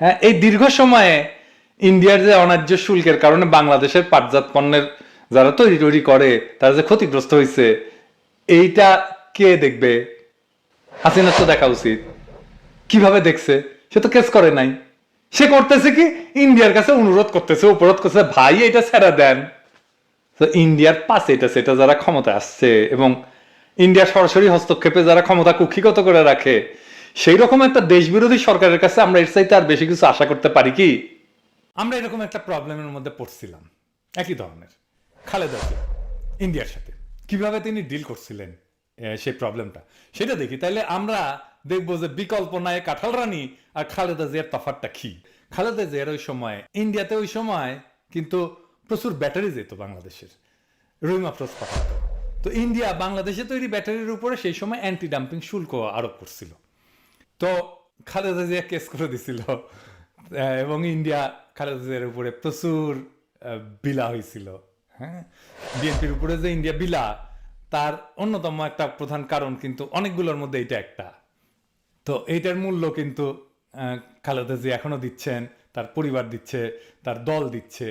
হ্যাঁ এই দীর্ঘ সময়ে ইন্ডিয়ার যে অন্যায্য শুল্কের কারণে বাংলাদেশের পাটজাত পণ্যের যারা তৈরি তৈরি করে, তারা যে ক্ষতিগ্রস্ত হয়েছে এইটা কে দেখবে? হাসিনার তো দেখা উচিত। কীভাবে দেখছে? সে তো কেস করে নাই। সে করতেছে কি? ইন্ডিয়ার কাছে অনুরোধ করতেছে, উপরোধ করছে ভাই, এটা ছেড়ে দেন। তো ইন্ডিয়ার পাশে এটা, সেটা যারা ক্ষমতা আসছে এবং ইন্ডিয়ার সরাসরি হস্তক্ষেপে যারা ক্ষমতা কুক্ষিগত করে রাখে সেই রকম একটা দেশবিরোধী সরকারের কাছে আমরা এর চাইতে আর বেশি কিছু আশা করতে পারি কি? আমরা এরকম একটা প্রবলেমের মধ্যে পড়ছিলাম। একই ধরনের। খালেদা জিয়া, ইন্ডিয়ার সাথে। কীভাবে তিনি ডিল করছিলেন সেই প্রবলেমটা সেটা দেখি। তাহলে আমরা দেখব যে বিকল্প নায়ক কাঁঠাল রানী আর খালেদা জিয়ার তফাতটা কি? খালেদা জিয়ার ওই সময়, ইন্ডিয়াতে ওই সময় কিন্তু প্রচুর ব্যাটারি যেত বাংলাদেশের। রুইম আফরোজ পাঠাতো। তো ইন্ডিয়া বাংলাদেশে তৈরি ব্যাটারির উপরে সেই সময় অ্যান্টি ডাম্পিং শুল্ক আরোপ করছিল। তো খালেদা জিয়া কেস করে দিছিল এবং ইন্ডিয়া খালেদা জিয়ার উপরে প্রচুর বিলা হয়েছিল হ্যাঁ বিএনপির উপরে যে ইন্ডিয়া বিলা, তার অন্যতম একটা প্রধান কারণ কিন্তু অনেকগুলোর মধ্যে এটা একটা। তো এইটার মূল্য কিন্তু খালেদা জিয়া এখনও দিচ্ছেন, তার পরিবার দিচ্ছে, তার দল দিচ্ছে।